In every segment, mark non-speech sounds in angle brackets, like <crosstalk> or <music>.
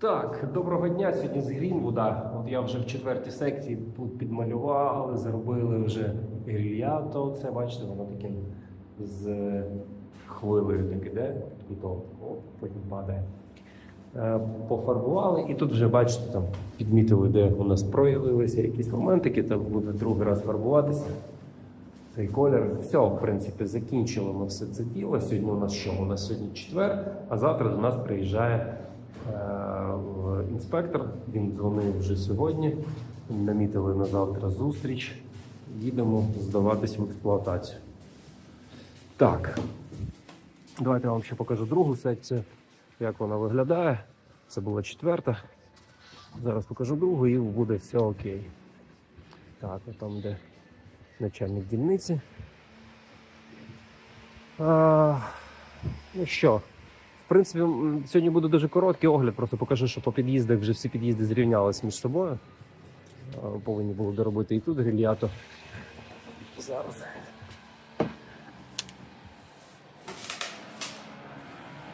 Так, доброго дня. Сьогодні з Грінвуда. От я вже в четвертій секції тут підмалювали, зробили вже грільято. Це бачите, воно таке з хвилею так іде, під кутом, потім падає. Е, Пофарбували, і тут вже бачите, там підмітили, де у нас проявилися якісь моментики, там буде другий раз фарбуватися. Цей колір. Все, в принципі, закінчили ми все це діло. Сьогодні у нас що? У нас сьогодні четвер, а завтра до нас приїжджає інспектор. Він дзвонив вже сьогодні. Намітили на завтра зустріч. Їдемо здаватись в експлуатацію. Так. Давайте я вам ще покажу другу секцію, як вона виглядає. Це була четверта. Зараз покажу другу і буде все окей. Так, там, де начальник дільниці. А, ну що, принципі, сьогодні буде дуже короткий огляд, просто покажу, що по під'їздах вже всі під'їзди зрівнялись між собою. Повинні були доробити і тут грильято. Зараз.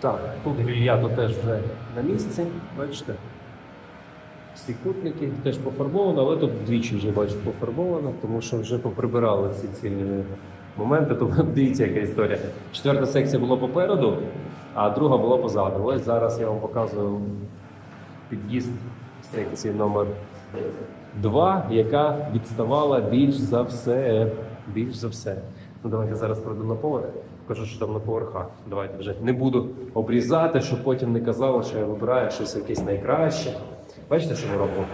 Так, тут грильято теж вже на місці, бачите. Всі кутники теж пофарбовано, але тут двічі вже бачу пофарбовано, тому що вже поприбирали всі ці моменти. Тому <laughs> дивіться, яка історія. Четверта секція була попереду, а друга була позаду. Ось зараз я вам показую під'їзд секції номер 2, яка відставала більш за все. Більш за все. Ну, давайте зараз пройду на поверх. Покажу, що там на поверхах. Давайте вже не буду обрізати, щоб потім не казали, що я вибираю щось якесь найкраще. Бачите, що ми робимо?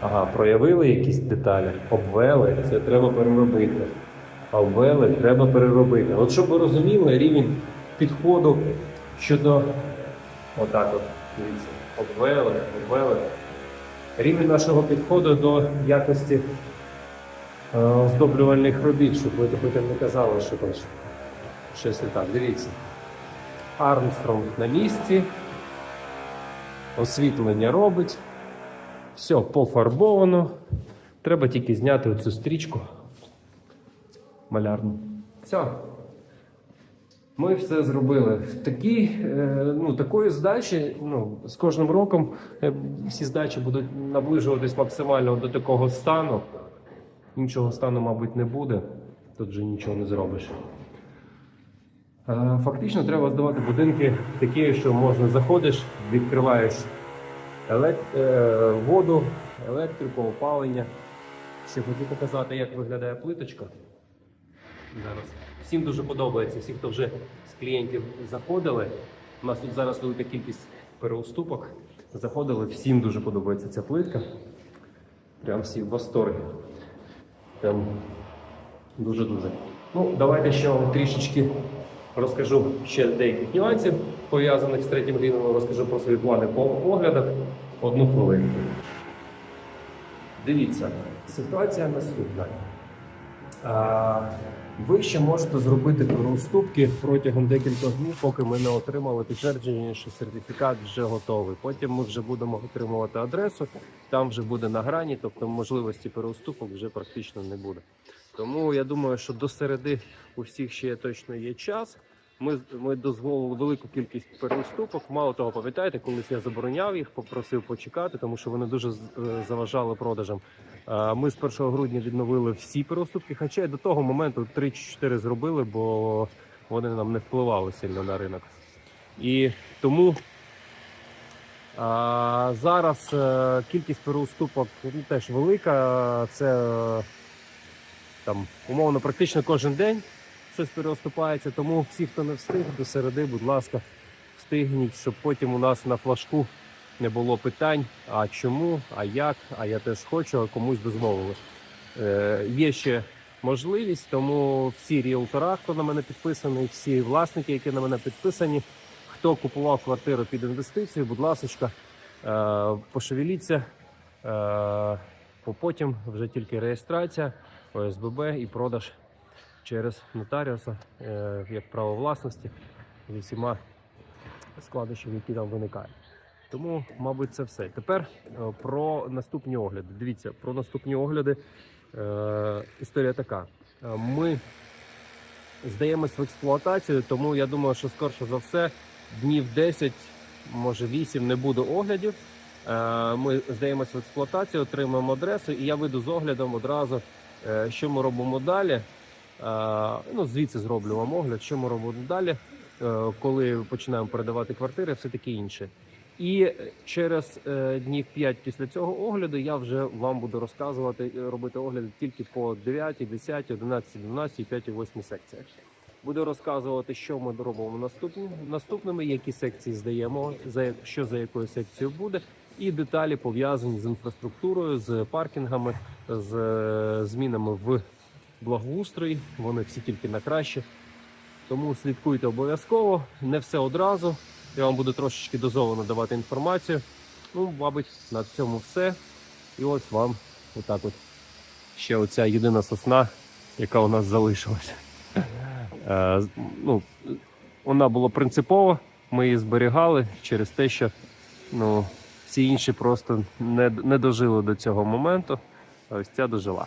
Ага, проявили якісь деталі, обвели, це треба переробити. Обвели, треба переробити. От щоб ви розуміли, рівень підходу щодо отак от, дивіться, обвели, обвели. Рівень нашого підходу до якості е, оздоблювальних робіт, щоб ви потім не казали, що там щось не так. Дивіться. Армстронг на місці. Освітлення робить. Все пофарбовано. Треба тільки зняти оцю стрічку малярну. Все. Ми все зробили. В такій, е, ну, такої здачі, ну, з кожним роком е, всі здачі будуть наближуватись максимально до такого стану. Іншого стану, мабуть, не буде. Тут вже нічого не зробиш. Е, Фактично треба здавати будинки такі, що можна заходиш, відкриваєш воду, електрику, опалення. Ще хотів показати, як виглядає плиточка. Зараз. Всім дуже подобається. Всі, хто вже з клієнтів заходили. У нас тут зараз велика кількість переуступок. Заходили, всім дуже подобається ця плитка. Прям всі в восторгі. Прям дуже-дуже. Ну, давайте ще вам трішечки розкажу ще деяких нюансів, пов'язаних з третім рівнем, розкажу про свої плани по оглядах. Одну хвилину. Дивіться, ситуація наступна. Ви ще можете зробити переуступки протягом декількох днів, поки ми не отримали підтвердження, що сертифікат вже готовий. Потім ми вже будемо отримувати адресу, там вже буде на грані, тобто можливості переуступок вже практично не буде. Тому я думаю, що до середи у всіх ще точно є час. Ми, ми дозволили велику кількість переуступок. Мало того, пам'ятаєте, колись я забороняв їх, попросив почекати, тому що вони дуже е, заважали продажам. Е, Ми з 1 грудня відновили всі переуступки, хоча й до того моменту 3-4 зробили, бо вони нам не впливали сильно на ринок. І тому а, зараз е, кількість переуступок ну, теж велика. Це там умовно практично кожен день щось переоступається. Тому всі, хто не встиг до середи, будь ласка, встигніть, щоб потім у нас на флажку не було питань: а чому, а як, а я теж хочу, а комусь дозволили. Е, є ще можливість, тому всі ріелтора, хто на мене підписаний, всі власники, які на мене підписані, хто купував квартиру під інвестицію, будь ласка, е, пошевеліться. Е, потім вже тільки реєстрація, ОСББ і продаж через нотаріуса е, як право власності з усіма складнощами, які там виникають. Тому, мабуть, це все. Тепер е, про наступні огляди. Дивіться, про наступні огляди. Е, історія така. Ми здаємось в експлуатацію, тому я думаю, що скорше за все, днів 10, може 8 не буде оглядів. Ми здаємося в експлуатацію, отримуємо адресу, і я вийду з оглядом одразу, що ми робимо далі. Е, Ну, звідси зроблю вам огляд, що ми робимо далі, е, коли починаємо передавати квартири, все таке інше. І через е, днів 5 після цього огляду я вже вам буду розказувати, робити огляди тільки по 9, 10, 11, 12, 5, 8 секціях. Буду розказувати, що ми робимо наступні, наступними, які секції здаємо, за що за якою секцією буде, і деталі пов'язані з інфраструктурою, з паркінгами, з змінами в благоустрої. Вони всі тільки на краще. Тому слідкуйте обов'язково, не все одразу. Я вам буду трошечки дозовано давати інформацію. Ну, мабуть, на цьому все. І ось вам отак от ще оця єдина сосна, яка у нас залишилася. Е, ну, вона була принципова, ми її зберігали через те, що ну, всі інші просто не, не дожили до цього моменту, а ось ця дожила.